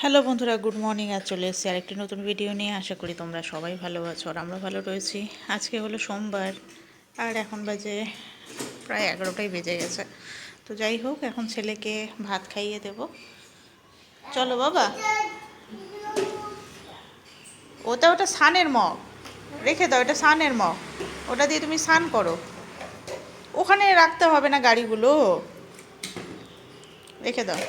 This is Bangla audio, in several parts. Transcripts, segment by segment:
হ্যালো বন্ধুরা, গুড মর্নিং। আর চলে এসেছি আরেকটি নতুন ভিডিও নিয়ে। আশা করি তোমরা সবাই ভালো আছো আর আমরা ভালো রয়েছি। আজকে হলো সোমবার, আর এখন বাজে প্রায় এগারোটাই বেজে গেছে। তো যাই হোক, এখন ছেলেকে ভাত খাইয়ে দেব। চলো বাবা। ওটা ওটা সানের মগ। রেখে দাও, এটা সানের মগ। ওটা দিয়ে তুমি স্নান করো। ওখানে রাখতে হবে না গাড়িগুলো। রেখে দাও।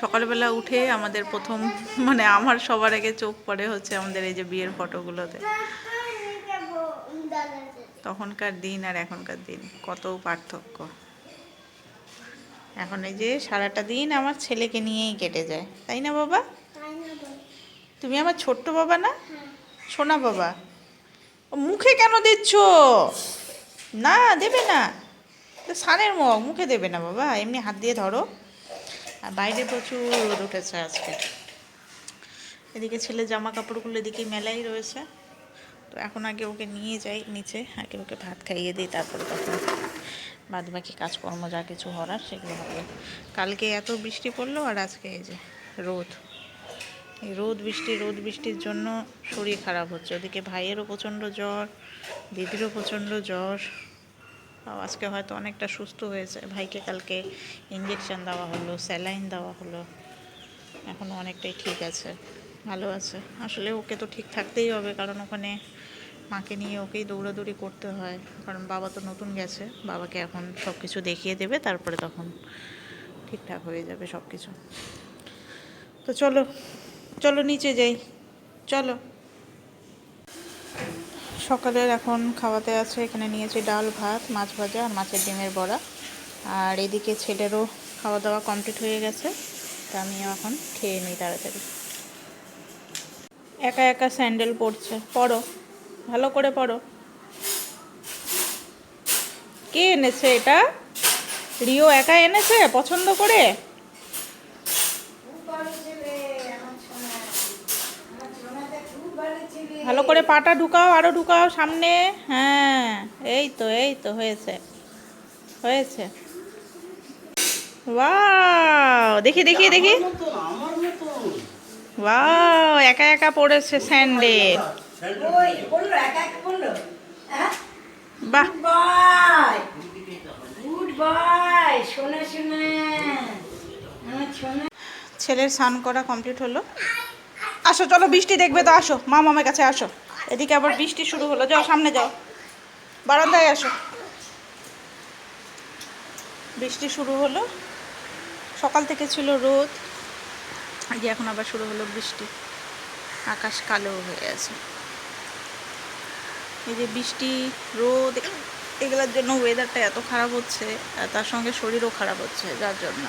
সকালবেলা উঠে আমাদের প্রথম মানে আমার সবার আগে চোখ পড়ে হচ্ছে আমাদের এই যে বিয়ের ফটোগুলোতে। তখনকার দিন আর এখনকার দিন, কত পার্থক্য। এখন এই যে সারাটা দিন আমার ছেলেকে নিয়েই কেটে যায়। তাই না বাবা? তুমি আমার ছোট্ট বাবা না? সোনা বাবা। মুখে কেন দিচ্ছ? না, দেবে না। সানের মুখ, মুখে দেবে না বাবা। এমনি হাত দিয়ে ধরো। আর বাইরে প্রচুর রোদ উঠেছে আজকে। এদিকে ছেলে জামা কাপড়গুলো এদিকে মেলাই রয়েছে। তো এখন আগে ওকে নিয়ে যাই নিচে, আগে ওকে ভাত খাইয়ে দিই, তারপরে তখন বাদ বাকি কাজকর্ম যা কিছু হওয়ার সেগুলো হবে। কালকে এত বৃষ্টি পড়ল আর আজকে এই যে রোদ। এই রোদ বৃষ্টি, রোদ বৃষ্টির জন্য শরীর খারাপ হচ্ছে। ওদিকে ভাইয়েরও প্রচণ্ড জ্বর, দিদিরও প্রচণ্ড জ্বর। আজকে হয়তো অনেকটা সুস্থ হয়েছে। ভাইকে কালকে ইঞ্জেকশন দেওয়া হলো স্যালাইন দেওয়া হলো। এখনও অনেকটাই ঠিক আছে, ভালো আছে। আসলে ওকে তো ঠিক থাকতেই হবে, কারণ ওখানে মাকে নিয়ে ওকেই দৌড়াদৌড়ি করতে হয়। কারণ বাবা তো নতুন গেছে, বাবাকে এখন সব কিছু দেখিয়ে দেবে, তারপরে তখন ঠিকঠাক হয়ে যাবে সব কিছু তো চলো চলো নিচে যাই, চলো। সকালের এখন খাওয়াতে আছে এখানে নিয়েছি ডাল, ভাত, মাছ ভাজা আর মাছের ডিমের বড়া। আর এদিকে ছেলেরও খাওয়া দাওয়া কমপ্লিট হয়ে গেছে, তা আমিও এখন খেয়ে নিই তাড়াতাড়ি। একা একা স্যান্ডেল পরছে। পড়ো ভালো করে পড়ো কে এনেছে এটা? রিও একা এনেছে? পছন্দ করে? ভালো করে পাটা ঢুকাও আরও ঢুকাও সামনে। হ্যাঁ এই তো এই তো হয়েছে। হয়েছে। ওয়াও দেখি দেখি দেখি। ওয়াও একা একা পড়েছে স্যান্ডেল বাহ। আমার শোনা। ছেলের স্নান করা কমপ্লিট হলো। আসো, চলো, বৃষ্টি দেখবে তো, আসো। মা মামার কাছে আসো। এদিকে আবার বৃষ্টি শুরু হলো। যাও, সামনে যাও। বারান্দায় আসো। বৃষ্টি শুরু হলো। সকাল থেকে ছিল রোদ। আজকে এখন আবার শুরু হলো বৃষ্টি। আকাশ কালো হয়ে আছে এই যে বৃষ্টি, রোদ, এগুলোর জন্য ওয়েদারটা এত খারাপ হচ্ছে তার সঙ্গে শরীরও খারাপ হচ্ছে, যার জন্য।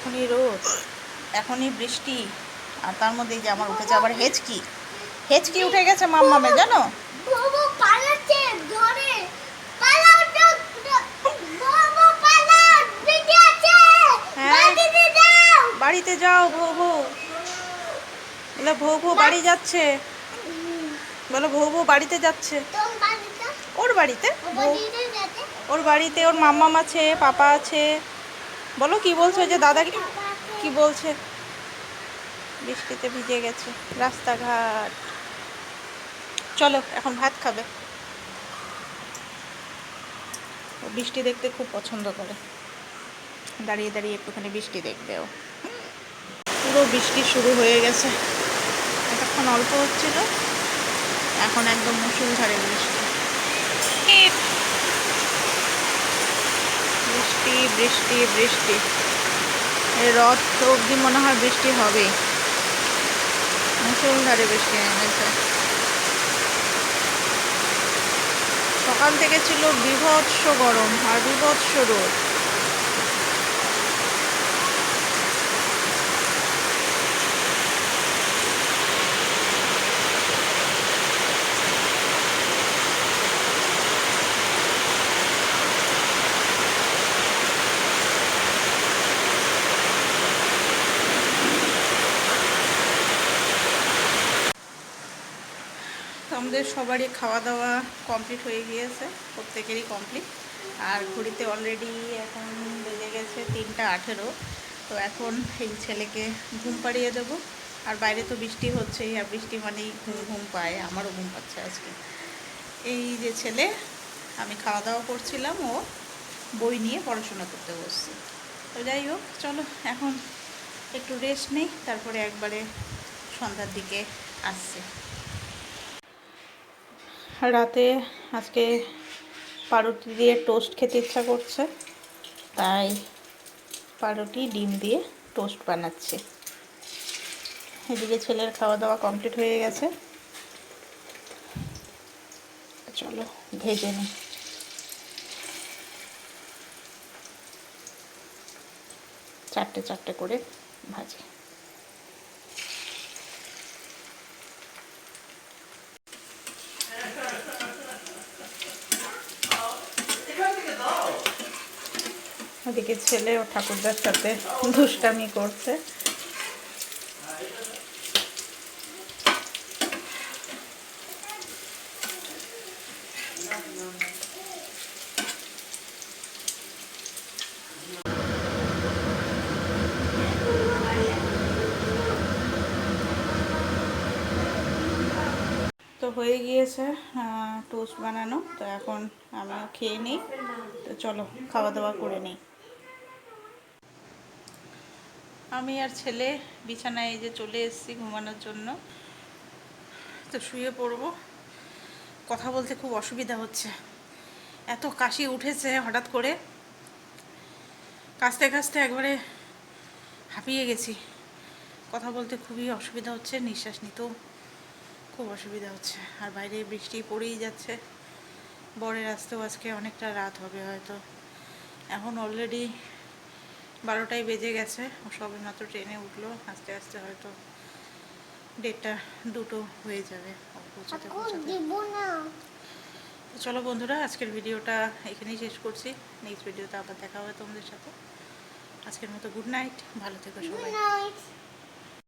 এখনই রোদ এখনই বৃষ্টি আর তার মধ্যে এই যে আমার উঠেছে আবার হেঁচকি। হেঁচকি উঠে গেছে মাম্মামে জানো? হ্যাঁ। বাড়িতে যাও। ভৌ ভৌ বলে ভৌ ভৌ বাড়ি যাচ্ছে। বলো ভৌ ভৌ বাড়িতে যাচ্ছে। ওর বাড়িতে? ওর বাড়িতে ওর মাম্মাম আছে পাপা আছে। বলো, কি বলছো? যে দাদা কি কি বলছে? বৃষ্টিতে ভিজে গেছে। রাস্তাঘাট। চলো, এখন ভাত খাবে। ও বৃষ্টি দেখতে খুব পছন্দ করে। দাঁড়িয়ে দাঁড়িয়ে একটুখানি বৃষ্টি দেখবে ও। পুরো বৃষ্টি শুরু হয়ে গেছে। এতক্ষণ অল্প হচ্ছিল। এখন একদম মুসুলধারে বৃষ্টি। বৃষ্টি বৃষ্টি বৃষ্টি। রথ অবধি মনে হয় বৃষ্টি হবে মুসলধারে বৃষ্টি নেমেছে সকাল থেকে ছিল বিভৎস গরম আর বিভৎস রোদ। আমাদের সবারই খাওয়া দাওয়া কমপ্লিট হয়ে গিয়েছে, প্রত্যেকেরই কমপ্লিট আর ঘড়িতে অলরেডি এখন বেজে গেছে তিনটা আঠেরো। তো এখন এই ছেলেকে ঘুম পাড়িয়ে দেবো। আর বাইরে তো বৃষ্টি হচ্ছেই, আর বৃষ্টি মানেই ঘুম ঘুম পায়, আমারও ঘুম পাচ্ছে আজকে। এই যে ছেলে, আমি খাওয়া দাওয়া করছিলাম, ও বই নিয়ে পড়াশোনা করতে বসছে। তো যাই হোক, চলো এখন একটু রেস্ট নেই, তারপরে একবারে সন্ধ্যার দিকে আসছে। রাতে আজকে পাউরুটি দিয়ে টোস্ট খেতে ইচ্ছা করছে, তাই পাউরুটি ডিম দিয়ে টোস্ট বানাচ্ছে। এদিকে ছেলের খাওয়া দাওয়া কমপ্লিট হয়ে গেছে। চলো, ভেজে নিই। চারটে চারটে করে ভাজি। ওদিকে ছেলে ও ঠাকুরদার সাথে দুষ্টামি করছে। তো হয়ে গিয়েছে টোস্ট বানানো। তো এখন আমিও খেয়ে নিই। তো চলো, খাওয়া দাওয়া করে নিই। আমি আর ছেলে বিছানায় যে চলে এসেছি ঘুমানোর জন্য। তো শুয়ে পড়ব। কথা বলতে খুব অসুবিধা হচ্ছে। এত কাশি উঠেছে হঠাৎ করে। কাশতে কাশতে একবারে হাঁপিয়ে গেছি। কথা বলতে খুবই অসুবিধা হচ্ছে, নিঃশ্বাস নিতেও খুব অসুবিধা হচ্ছে। আর বাইরে বৃষ্টি পড়েই যাচ্ছে। বরের আসতেও আজকে অনেকটা রাত হবে হয়তো। এখন অলরেডি বারোটায় বেজে গেছে। ও সবে মাত্র ট্রেনে উঠল। আস্তে আস্তে হয়তো ডেটটা দুটো হয়ে যাবে। পৌঁছাতে পৌঁছাতে। চলো বন্ধুরা আজকের ভিডিওটা এখানেই শেষ করছি। নেক্সট ভিডিওতে আবার দেখা হবে তোমাদের সাথে। আজকের মতো গুড নাইট। ভালো থেকো সবাই।